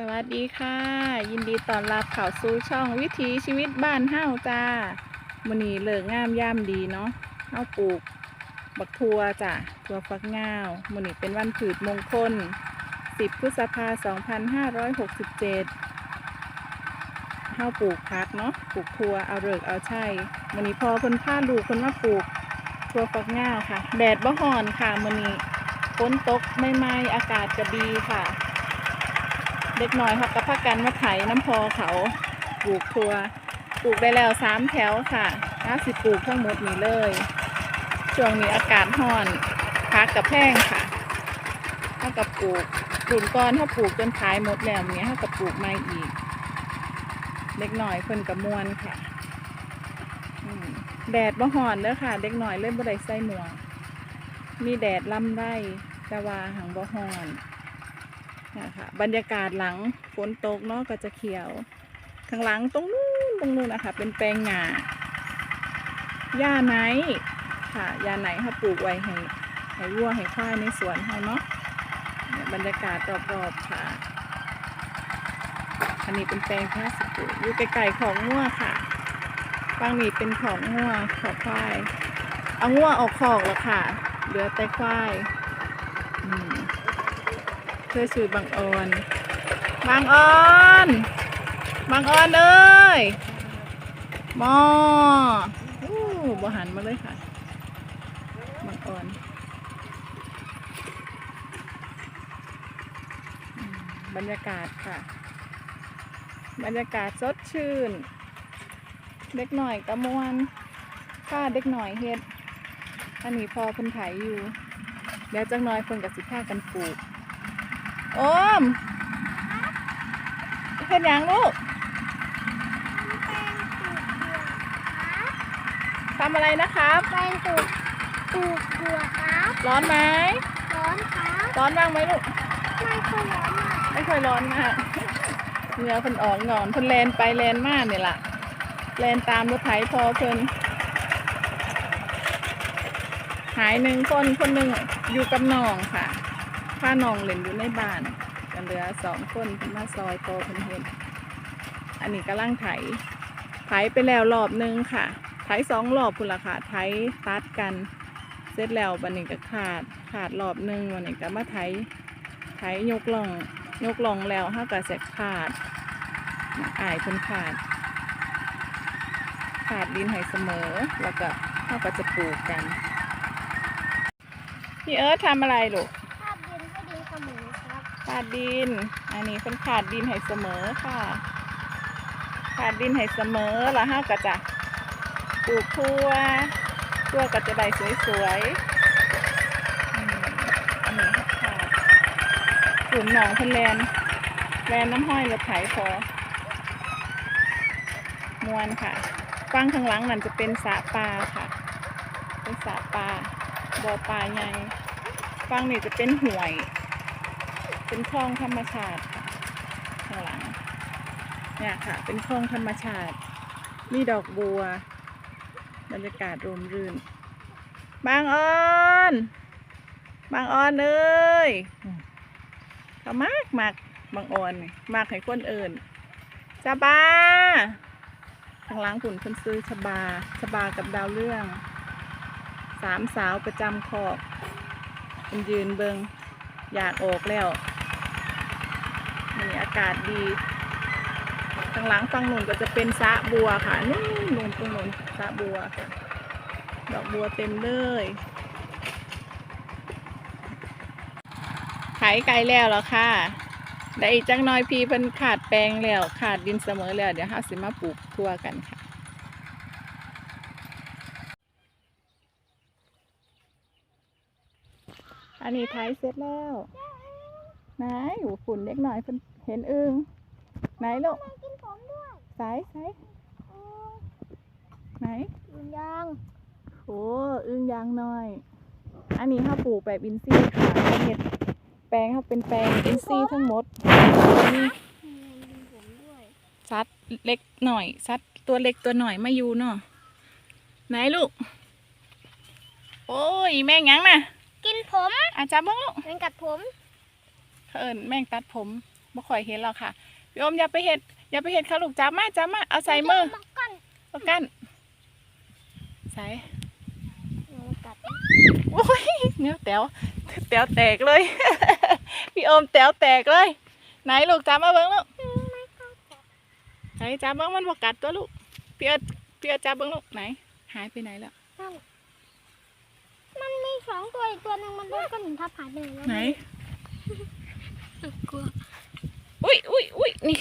สวัสดีค่ะ ยินดีต้อนรับเข้าสู่ช่องวิถีชีวิตบ้านเฮ้าจ้ามื้อนี้เลิกงามย่ามดีเนาะเฮาปลูก บักทัวจ้ะทัวฟักงาวมื้อนี้เป็นวันผืดมงคล 10พฤษภาคม2567เฮาปลูกพักเนาะปลูกทัวเอาเลิกเอาใช่มื้อนี้พอเพิ่นพาลูกเพิ่นมาปลูกทัวฟักงาวค่ะ แดดบ่ฮ้อนค่ะมื้อนี้ฝนตกไม่ไม้อากาศก็ดีค่ะ เด็กน้อยครับกับพักกันมาไถน้ำพอเขาปลูกทัวปลูกได้แล้วสามแถวค่ะน่าสิปลูกทั้งหมดนี้เลย ช่วงนี้อากาศร้อนพักกับแพงค่ะถ้ากับปลูกปลูกก่อนถ้าปลูกจนขายหมดแล้วเนี้ยถ้ากับปลูกไม่อีก เด็กหน่อยเพิ่นกับมวนค่ะแดดบ่ฮ้อนเด้อค่ะ เด็กหน่อยเล่นบ่ได้ใส่หมวกมีแดดล่ำไรแต่ว่าหังบ่ฮ้อน นะคะบรรยากาศหลังฝนตกเนาะก็จะเขียวข้างหลังตรงนู้นตรงนู้นนะคะ เป็นแปลงหญ้าหญ้าไหนค่ะหญ้าไหนเขาปลูกไว้ให้ให้วัวให้ควายในสวนเขาเนาะเนี่ยบรรยากาศรอบๆค่ะ อันนี้เป็นแปลงที่สิปลูกอยู่ไกลๆของงัวค่ะฝั่งนี้เป็นของงัวของควาย เอางัวออกคอกแล้วค่ะ เหลือแต่ควายอืม เพื่อชื่อบางออน บางออนบางออนเอ้ยมออู้บหันมาเลยค่ะ บางออนอืมบรรยากาศค่ะ บรรยากาศสดชื่น เด็กหน่อยกระมวลค่าเด็กหน่อยเฮ็ดอันนี้พอเพิ่นไถอยู่เดี๋ยวจังน้อยเพิ่นกับสิพากันปลูก โอมเห็นยังลูกทำอะไรนะครับแปลงปลูกปลูกถั่วครับ ร้อนไหมร้อนครับร้อนบ้างไหมลูก ไม่ค่อยร้อนมากไม่ค่อยร้อนมากเหงื่อเพิ่นออกหนอนเพิ่นแลนไปแลนมาเนี่ยล่ะแลนตามรถไถพอเพิ่นหายหนึ่งคนคนหนึ่งอยู่กับน้องค่ะ พานองเล่นอยู่ในบ้านกันเหลือสองคนพนมาซอยโตเพิ่นเห็นอันนี้กำลังไถไถไปแล้วรอบหนึงค่ะไถสองรอบพุ่นละค่ะไถตัดกัน เสร็จแล้วบันนี้ก็ขาดขาดรอบหนึงวันนี้ก็มาไถไถยกล่องยกล่องแล้วห้าก็เสร็จขาดอายเพิ่นขาด ขาดดินให้เสมอแล้วก็ห้าก็จะปลูกกันพี่เอิร์ธทำอะไรลูก ภาพดินก็ดินเสมอครับ ขาดดิน อันนี้เพิ่นขาดดินให้เสมอค่ะ ขาดดินให้เสมอแล้วห้าก็จะปลูกทั่วทั่วก็จะได้สวยๆอันนี้ขาดกลุ่มหนองเพิ่นแลนแลนน้ำห้อยรถไถพอมวนค่ะฟังข้างหลังนั่นจะเป็นสะปลาค่ะ เป็นสะปลาบ่อปลาใหญ่ฟังนี่จะเป็นห่วย เป็นคลองธรรมชาติข้างหลังเนี่ยค่ะ เป็นคลองธรรมชาติ มีดอกบัว บรรยากาศร่มรื่น บางออน บางออนเอ้ยเขามากมากบางออนมากให้คนเอื่นชบาข้างหลังขุนคนซื้อชบาชบากับดาวเรื่อง สามสาวประจำขอบเป็นยืนเบิงอยากออกแล้ว มีอากาศดีข้างหลังฝั่งนู้นก็จะเป็นสะบัวค่ะนู่นนู่นตรงนู้นสะบัวค่ะดอกบัวเต็มเลยขายไกลแล้วแล้วค่ะได้อีกจังน้อยพีเพิ่นขาดแปลงแล้วขาดดินเสมอแล้ว เดี๋ยวห้าสิมาปลูกทั่วกันค่ะอันนี้ไทยเสร็จแล้ว ไหนอยู่ฝุ่นเล็กหน่อยเพิ่นเห็นอึงไหนลูกกินผมด้วยสายสายไหนยุนยางโอ้อึงยางน้อย อันนี้เขาปลูกแบบอินซี่ค่ะเขาเห็ดแปลงเขาเป็นแปลงอินซี่ทั้งหมดมีกินผมด้วยสัตว์เล็กหน่อยสัตว์ตัวเล็กตัวหน่อยมาอยู่เนาะไหนลูก โอ้ยแม่งหยังน่ะกินผมอาจารย์บ้างลูกเป็นกัดผม เอิญแม่งตัดผมบบ่ค่อยเห็นหรอกค่ะพี่อมอย่าไปเห็ดอย่าไปเห็ดค่ะลูกจับมาจับมาเอาใส่มือมากันประกันใส่เอากัดโอ้ยเนื้อแต๋วแต๋วแตกเลย พี่อมแต๋วแตกเลย ไหนลูกจับมาเบิ้งลูกไม่เข้ากัดไหนจับเบิ้งมันบกัดตัวลูกพี่เอิร์ธพี่เอิร์ธจับเบิ้งลูกไหน หายไปไหนแล้วนั่นมันมีสองตัวอีกตัวหนึ่งมันโดนก้อนหินทับหายไปไหนแล้วไหน กลัวอุ้ยอุ้ยอุ้ยนี่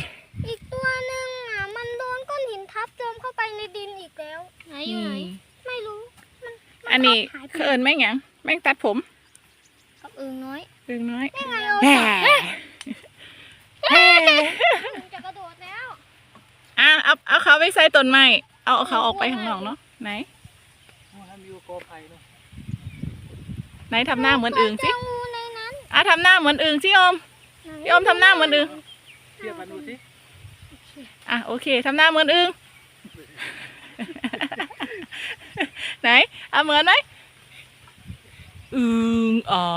อีกตัวหนึ่งอะ มันโดนก้อนหินทับจมเข้าไปในดินอีกแล้ว ไหนอยู่ไหน ไม่รู้ มันมัอันนี้หายไปเขินแม่งหยังแม่งตัดผมกับอึ่งน้อยเรื่องน้อยนี่ไงเอาแหม่จับแหม่อึ่งจะกระโดดแล้ว อะเอาเอาเขาไปใส่ต้นไม้เอาเขาออกไปข้างนอกเนาะไหนทำอยู่กอไผ่เนาะไหนทำหน้าเหมือนอึ่งสิ เจองูในนั้น อะทำหน้าเหมือนอึ่งสิอม พี่อมทำหน้าเหมือนอึ่งเทียบกันดูสิอะโอเคทำหน้าเหมือนอึงไหนเอาเหมือนไหมอึงอ่า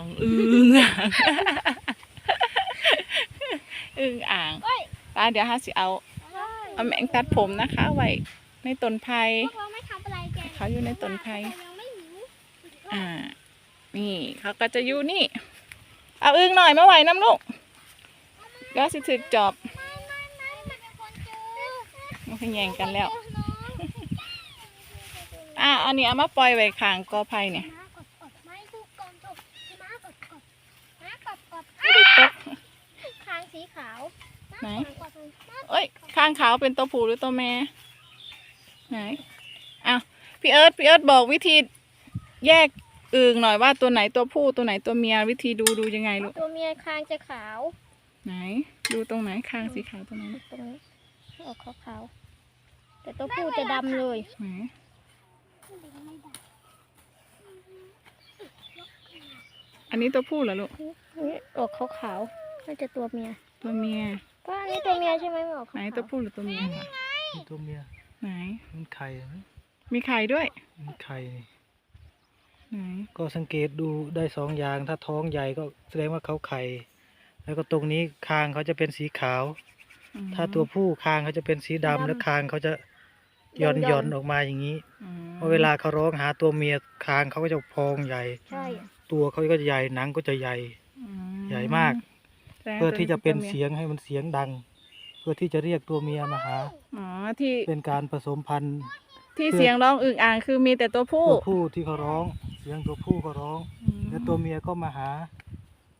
งอึงอ่างอึงอ่างเอ้ยตาเดี๋ยวฮะสิเอาเอาแมงตัดผมนะคะไว้ในต้นไผ่พวกเราไม่ทำอะไรแกเขาอยู่ในต้นไผ่เรายังไม่หิวอ่า นี่เขาก็จะอยู่นี่ เอาอึงหน่อยมาไหวน้ำลูกเดี๋ยวสิถึกจอบมันขแย่งกันแล้ว อะอันนี้เอามาปล่อยไว้ข้างกอไผ่เนี่ยม้ากดกดไม่ดูก่อนจบม้ากดกดม้ากดกดตกคางสีขาวไหนเอ้ยข้างขาวเป็นตัวผู้หรือตัวแม่ไหนอ้าวพี่เอิร์ธพี่เอิร์ธบอกวิธีแยก อึ่งหน่อยว่าตัวไหนตัวผู้ตัวไหนตัวเมียวิธีดูดูยังไงลูกตัวเมียคางจะขาว ไหน ดูตรงไหนข้างสีขาวตรงไหนลูกตรงนี้ออกขาวๆแต่ตัวผู้จะดำเลยไหนอันนี้ตัวผู้เหรอลูกนี่ออกขาวๆน่าจะตัวเมีย ตัวเมียก็อันนี้ตัวเมียใช่ไหมไม่ออกไหนขาวๆตัวผู้หรือตัวเมียคะมีตัวเมีย ไหน มันไข่นะมีไข่ด้วยมันไข่นี่ ไหนก็สังเกตดูได้สองอย่าง ถ้าท้องใหญ่ก็แสดงว่าเขาไข่ แล้วก็ตรงนี้คางเขาจะเป็นสีขาว อืม ถ้าตัวผู้คางเขาจะเป็นสีดำแล้วคางเขาจะหย่อนหย่อนออกมาอย่างนี้อืมพอเวลาเขาร้องหาตัวเมียคางเขาก็จะพองใหญ่ ใช่ ตัวเขาก็จะใหญ่หนังก็จะใหญ่ อืมใหญ่มาก แสดงเพื่อที่จะเป็นตัวมียเสียงให้มันเสียงดัง เพื่อที่จะเรียกตัวเมียมาหา อ๋อที่เป็นการผสมพันธุ์ที่เพื่อเสียงร้องอึ่งอ่างคือมีแต่ตัวผู้ ตัวผู้ที่เขาร้อง เสียงตัวผู้ก็ร้องอืมแล้วตัวเมียก็มาหา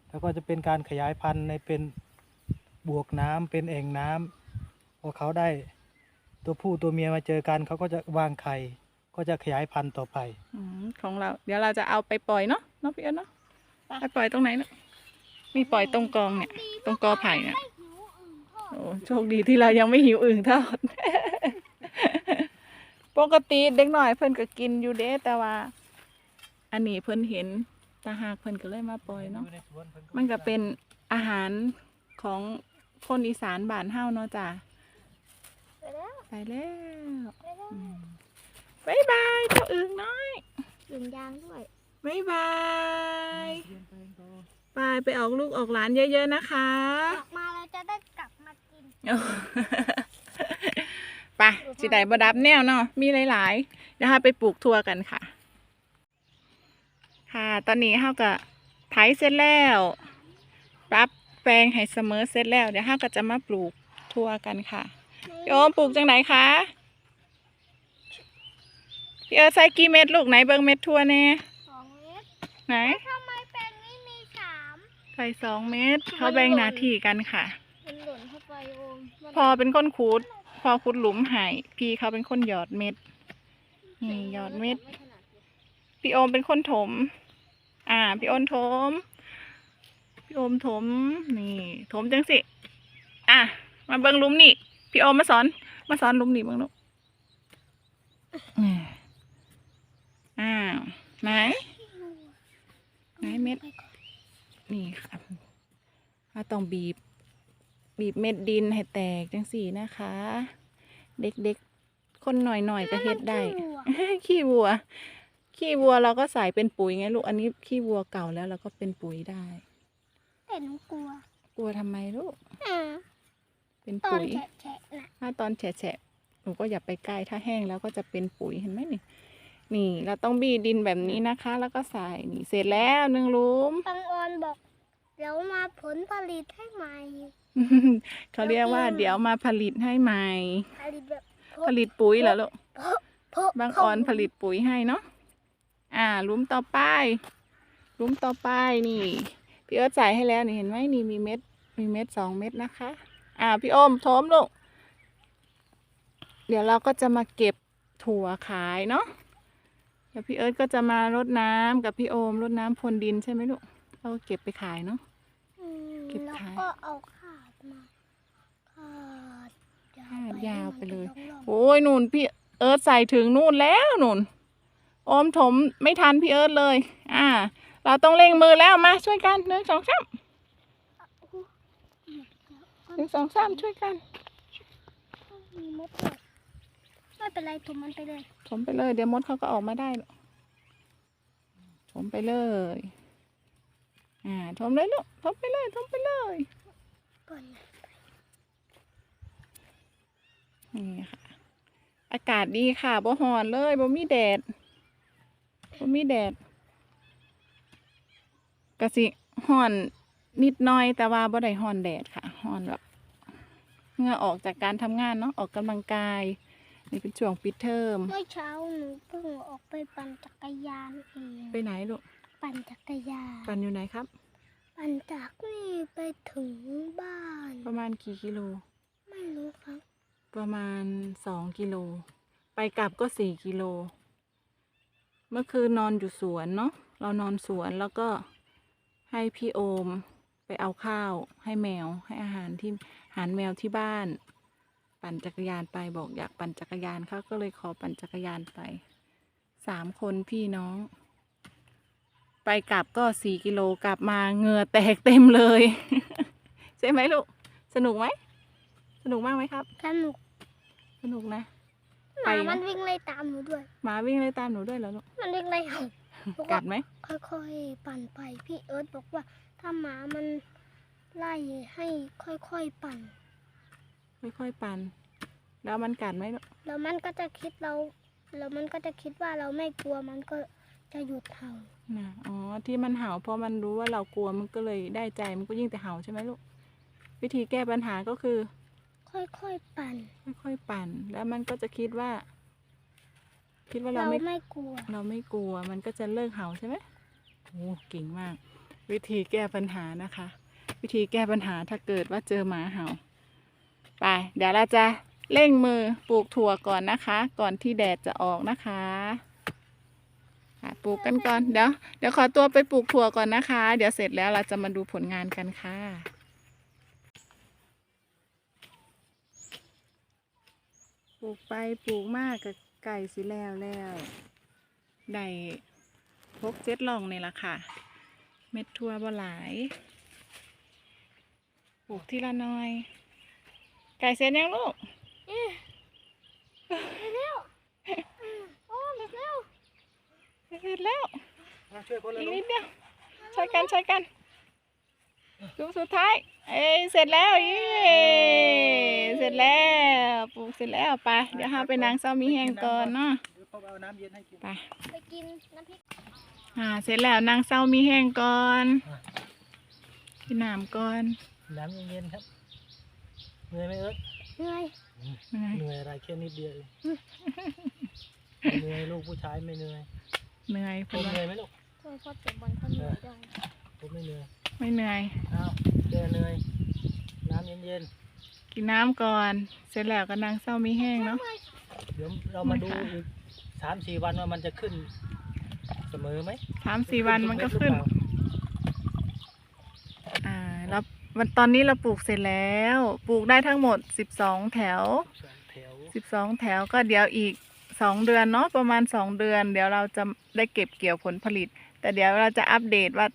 แล้วก็จะเป็นการขยายพันธุ์ในเป็นบวกน้ำเป็นแอ่งน้ำพอเขาได้ตัวผู้ตัวเมียมาเจอกันเขาก็จะวางไข่ก็จะขยายพันธุ์ต่อไปอืมของเรา เดี๋ยวเราจะเอาไปปล่อยเนาะเนาะพี่เอิญเนาะไปปล่อยตรงไหนเนาะมีปล่อยตรงกองเนี่ย ตรงกอไผ่เนี่ยไม่หิวอึ่งทอดโอ้โชคดีที่เรายังไม่หิวอึ่งทอดปกติเด็กหน่อยเพิ่นก็กินอยู่เด้แต่ว่า อันนี้เพิ่นเห็นตาหากเพิ่นก็เลยมาปล่อยเนาะมันก็เป็นอาหารของคนอีสานบ้านเฮาเนาะจ้ะไปแล้วไปแล้วไปแล้วอืมบ๊ายบายเจ้าอึ่งน้อยอึ่งยางด้วย บ๊ายบายไปไปออกลูกออกหลานเยอะๆนะคะ ออกมาเราจะได้กลับมากินไปสิได้บดับแนวเนาะมีหลายๆเดี๋ยวเราไปปลูกทั่วกันค่ะ ค่ะ ตอนนี้เราก็ไถเสร็จแล้วปรับแปลงให้เสมอเสร็จแล้ว เดี๋ยวเราก็จะมาปลูกทั่วกันค่ะพี่โอมปลูกจังไหนคะพี่เอิร์ธใส่กี่เม็ดลูกไหนเบิ่งเม็ดทั่วแน่สองเมตรไหนทำไมแปลงนี้มีสามใส่สองเม็ดเขาแบ่งหน้าที่กันค่ะ มันหล่นเข้าไปโอมมันพอเป็นคนขุด พอขุดหลุมให้พี่เขาเป็นคนหยอดเม็ดนี่หยอดเม็ด พี่โอมเป็นคนถม อ่า พี่โอมถม พี่โอมถม นี่ ถมจังสิ อะ มาเบิ้งหลุมนี่ พี่โอมมาสอน มาสอนหลุมนี่เบิ้งลูกอืมอ้าวไหน ไหนเม็ด นี่ค่ะเราต้องบีบ บีบเม็ดดินให้แตกจังสี่นะคะ เด็กๆ คนหน่อยๆก็เฮ็ดได้ ขี้วัว ขี้วัวเราก็ใส่เป็นปุ๋ยไงลูก อันนี้ขี้วัวเก่าแล้วเราก็เป็นปุ๋ยได้ แต่หนูกลัวกลัวทำไมลูกอืมเป็นตอนปุ๋ย แฉะๆนะถ้าตอนแฉะๆหนูก็อย่าไปใกล้ ถ้าแห้งแล้วก็จะเป็นปุ๋ยเห็นไหมนี่ นี่เราต้องบี้ดินแบบนี้นะคะ แล้วก็ใส่ นี่เสร็จแล้วหนึ่งหลุมตังออนบอก เดี๋ยวมาผลผลิตให้ใหม่ เขาเรียกว่า เดี๋ยวมาผลิตให้ใหม่ ผลิตแบบผลิตปุ๋ยเหรอลูก เพาะเพาะบางออนผลิตปุ๋ยให้เนาะ อ่าหลุมต่อไปหลุมต่อไปนี่ พี่เอิร์ธใส่ให้แล้วนี่เห็นไหมนี่มีเม็ด มีเม็ดสองเม็ดนะคะ อ่า พี่โอมโถมลูกเดี๋ยวเราก็จะมาเก็บถั่วขายเนาะเดี๋ยวพี่เอิร์ธก็จะมารดน้ำกับพี่โอมรดน้ำพรวนดินใช่ไหมลูกเราก็เก็บไปขายเนาะอืมเก็บแล้วขายก็เอาขาดมาขาดขาดยาวไปเลยให้มันโอ้ยนุ่นพี่เอิร์ธใส่ถึงนู่นแล้วนุ่นโอมถมไม่ทันพี่เอิร์ธเลย อ่า เราต้องเร่งมือแล้วมาช่วยกันหนึ่งสองสามหนึ่งสองสามช่วยกันมีมดด้วยไม่เป็นไรถุมมันไปเลยถมไปเลย เดี๋ยวมดเขาก็ออกมาได้หรอกถมไปเลย อ่าถมเลยลูกถมไปเลยถมไปเลยก่อนนะนี่ค่ะ อากาศดีค่ะบ่ฮ้อนเลยบ่มีแดด บ่มีแดดกะสิฮ้อนนิดหน่อยแต่ว่าบ่ได้ฮ้อนแดดค่ะฮ้อนแบบเหงื่อออกจากการทำงานเนาะออกกำลังกาย นี่เป็นช่วงปิดเทอมเมื่อเช้าหนูเพิ่งออกไปปั่นจักรยานเองไปไหนลูกปั่นจักรยานปันอยู่ไหนครับ ปั่นจากนี่ไปถึงบ้าน ประมาณกี่กิโล ไม่รู้ครับ ประมาณสองกิโล ไปกลับก็สี่กิโล เมื่อคืนนอนอยู่สวนเนาะเรานอนสวนแล้วก็ให้พี่โอมไปเอาข้าวให้แมวให้อาหารที่อาหารแมวที่บ้าน ปั่นจักรยานไปบอกอยากปั่นจักรยานเขาก็เลยขอปั่นจักรยานไปสามคนพี่น้อง ไปกลับก็สี่กิโลกลับมาเหงื่อแตกเต็มเลย ใช่ไหมลูก สนุกไหม สนุกมากไหมครับ สนุก สนุกนะ หไปมาไหมมันวิ่งไล่ตามหนูด้วย หมาวิ่งเลยตามหนูด้วยเหรอลูกมันวิ่งไล่เห่าหนูกัดไหมค่อยๆปั่นไป พี่เอิร์ธบอกว่า ถ้าหมามันไล่ให้ค่อยๆปั่น ค่อยๆปั่นแล้วมันกัดไหมลูกแล้วมันก็จะคิดเรา แล้วมันก็จะคิดว่าเราไม่กลัวมันก็จะหยุดเห่า นะอ๋อที่มันเห่าเพราะมันรู้ว่าเรากลัวมันก็เลยได้ใจมันก็ยิ่งแต่เห่าใช่ไหมลูกวิธีแก้ปัญหาก็คือ ค่อยๆปั่น ค่อยๆปั่น แล้วมันก็จะคิดว่า คิดว่าเราเราไม่ไม่กลัว เราไม่กลัว มันก็จะเลิกเห่าใช่ไหมโอ้เก่งมาก วิธีแก้ปัญหานะคะ วิธีแก้ปัญหาถ้าเกิดว่าเจอหมาเห่า ไป เดี๋ยวเราจะเร่งมือปลูกถั่วก่อนนะคะ ก่อนที่แดดจะออกนะคะค่ะปลูกกันก่อน เดี๋ยวเดี๋ยวขอตัวไปปลูกถั่วก่อนนะคะ เดี๋ยวเสร็จแล้วเราจะมาดูผลงานกันค่ะ ปลูกไปปลูกมากกับไก่สิแล้วแล้วได้พกเจ็ดลองนี่ละค่ะ เม็ดทั่วบ่หลายปลูกทีละหน้อย ไก่เสร็จยังลูกเร็วโอ้เร็วเสร็จแล้วมาช่วยคนละอีกลูนิกดเดียวช่วยกันช่วยกัน ลูกสุดท้าย เอ้ยเสร็จแล้วเย้เสร็จแล้วปลูกเสร็จแล้วไปเดี๋ยวเราไปนางเศร้ามีแห้งก่อนเนาะเดี๋ยวพ่อเอาน้ำเย็นให้กินไปไปกินน้ำพริกอ่าเสร็จแล้วนางเศร้ามีแห้งก่อนอะกินน้ำก่อนน้ำเย็นๆครับเหนื่อยไหมเอิร์ธเหนื่อยเหนื่อยเหนื่อยอะไรแค่นิดเดียวเองเหนื่อยลูกผู้ชายไม่เหนื่อยเหนื่อยผเพื่มอนเหนื่อยไหมลูกพอพอเตะบอลเขาเหนื่อยได้ผมไม่เหนื่อย ไม่เหนื่อย อ้าวแกเหนื่อยน้ำเย็นกินน้ำก่อน เสร็จแล้วก็นางเศร้ามีแห้งเนาะ ๆ เดี๋ยวเรามาดูไม่ค่ะ อีกสามสี่วันว่ามันจะขึ้น เสมอไหมสามสี่วันมันก็ขึ้นหรือเปล่าอ่าแล้ววันตอนนี้เราปลูกเสร็จแล้ว ปลูกได้ทั้งหมดสิบสองแถว สองแถวสิบสองแถวก็เดี๋ยวอีกสองเดือนเนาะประมาณสองเดือน เดี๋ยวเราจะได้เก็บเกี่ยวผลผลิต แต่เดี๋ยวเราจะอัปเดตว่า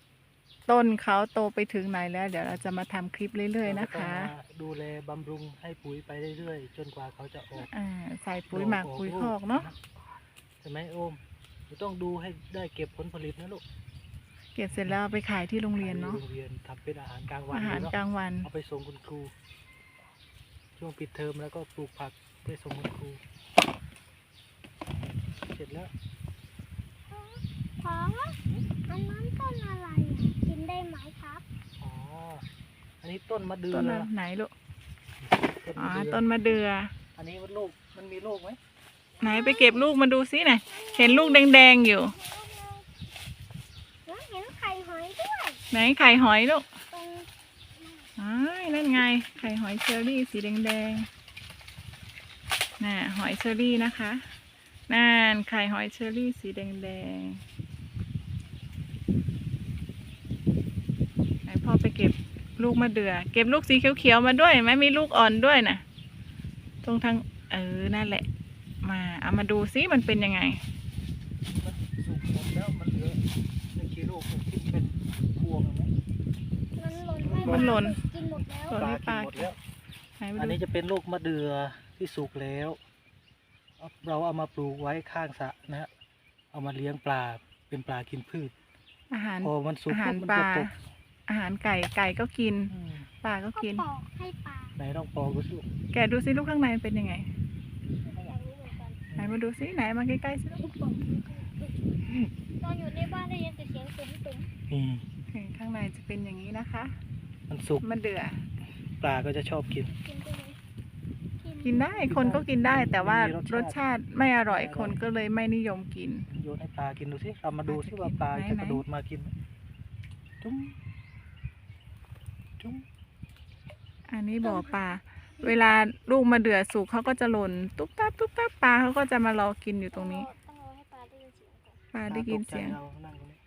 ต้นเขาโตไปถึงไหนแล้ว เดี๋ยวเราจะมาทำคลิปเรื่อย ๆ นะคะ เราก็ต้องมาดูแลบำรุงให้ปุ๋ยไปเรื่อยๆ จนกว่าเขาจะออกอ่าใส่ปุ๋ยหมักปุ๋ยคอกเนาะใช่ไหมโอมเราต้องดูให้ได้เก็บผลผลิตนะลูกเก็บเสร็จแล้วเอาไปขายที่โรงเรียนเนาะโรงเรียนทำเป็นอาหารกลางวันอาหารเลยเนาะกลางวัน เอาไปส่งคุณครู ช่วงปิดเทอมแล้วก็ปลูกผักไปส่งคุณครู เสร็จแล้วพออันนั้นต้นอะไรอะกินได้ไหมครับ อ๋อ อันนี้ต้นมะเดือต้นอะไรไหนลูกต้นอ๋อมะเดือต้นมะเดือ อันนี้มันลูกมันมีลูกไหมไหนไปเก็บลูกมาดูซิหน่อยเห็นลูกแดงๆอยู่แล้วเห็นไข่หอยด้วยไหนไข่หอยลูกตรงอ้ายนั่นไง ไข่หอยเชอรี่สีแดงๆน่ะหอยเชอรี่นะคะนั่นไข่หอยเชอรี่สีแดงๆไหนพ่อไปเก็บ ลูกมะเดือ่อเก็บลูกสีเขียวๆมาด้วยเห็นไหมมีลูกอ่อนด้วยน่ะ ตรงทางเออนั่นแหละ มาเอามาดูซิมันเป็นยังไงมันสุกหมดแล้วมันเหลือหนึ่งกิโลมันขึ้นเป็นพวงไหมมันหล่นให้มันหล่นกินหมดแล้วหล่นปลาให้ปกิลานหมดแล้วไหนมาอันดูนี้จะเป็นลูกมะเดือที่สุกแล้วเอาเราเอามาปลูกไว้ข้างสระนะฮะเอามาเลี้ยงปลาเป็นปลากินพืช อาหาร พอมันสุกอาหารปุ๊บมันปจะลาตก อาหารไก่ไก่ก็กินอืมปลาก็ก็กิน ปอกให้ปลาไหนต้องปอกดูสิลูกแกะดูซิลูกข้างในมันเป็นยังไงไม่อยากรู้เหมือนกันไหนมาดูซิไหนมาใกล้ๆซิลูกตอนอยู่ในบ้านได้ยินแต่เสียงตุ้มตุ้มนี่เห็นข้างในจะเป็นอย่างนี้นะคะ มันสุกมะเดื่อปลาก็จะชอบกิน กินได้ไหมกินได้คนก็กินได้แต่ว่ามันมีรรสสชาชาติติไม่อร่อยคนก็เลยไม่นิยมกิน โยนให้ปลากินดูสิเรามาดูสิว่าปลาไหนจะไหนกระโดดมากินไหมจุ้มจุ้ม อันนี้บ่อปลา เวลาลูกมะเดื่อสุกเขาก็จะหล่นตุ๊บตับตุ๊บตับปลาเขาก็จะมารอกินอยู่ตรงนี้ ต้องรอให้ปลาได้ยินเสียงก่อนปลาได้ยินเสียง ปลาตกใจเรานั่งตรงนี้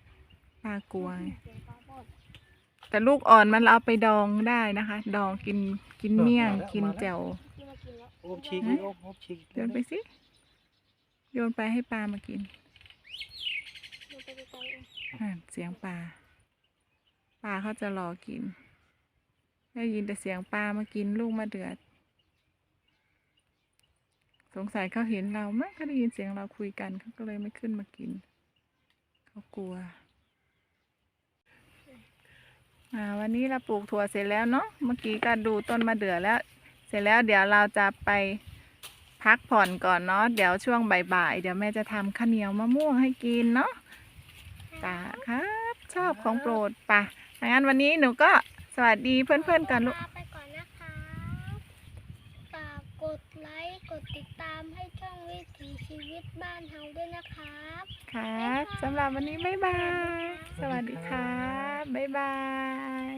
ปลากลัวไงเสียงปลาบอดแต่ลูกอ่อนมันเราเอาไปดองได้นะคะ ดองกินกินเมี่ยง กินแจ่ว ที่มากินแล้วโอ้มชีกฮะโอ้มโอ้มชีกโยนไปสิ โยนไปให้ปลามากินดูไปไกลๆเอง อ่าเสียงปลา ปลาเขาจะรอกิน ได้ยินแต่เสียงปลามากินลูกมะเดือด สงสัยเขาเห็นเรามั้งเขาได้ยินเสียงเราคุยกันเขาก็เลยไม่ขึ้นมากิน เขากลัวอวันนี้เราปลูกถั่วเสร็จแล้วเนาะ เมื่อกี้ก็ดูต้นมะเดื่อแล้ว เสร็จแล้วเดี๋ยวเราจะไปพักผ่อนก่อนเนาะ เดี๋ยวช่วงบ่ายๆ เดี๋ยวแม่จะทำข้าวเหนียวมะม่วงให้กินเนาะจ้าครับ ชอบของโปรดปะงั้นวันนี้หนูก็ วัสดีเพื่อนๆกันลูก ลาไปก่อนนะคะฝากกดไลค์ กดติดตามให้ช่องวิถีชีวิตบ้านเฮาด้วยนะครับครับสำหรับวันนี้บ๊ายบาย สวัสดีครับบ๊ายบาย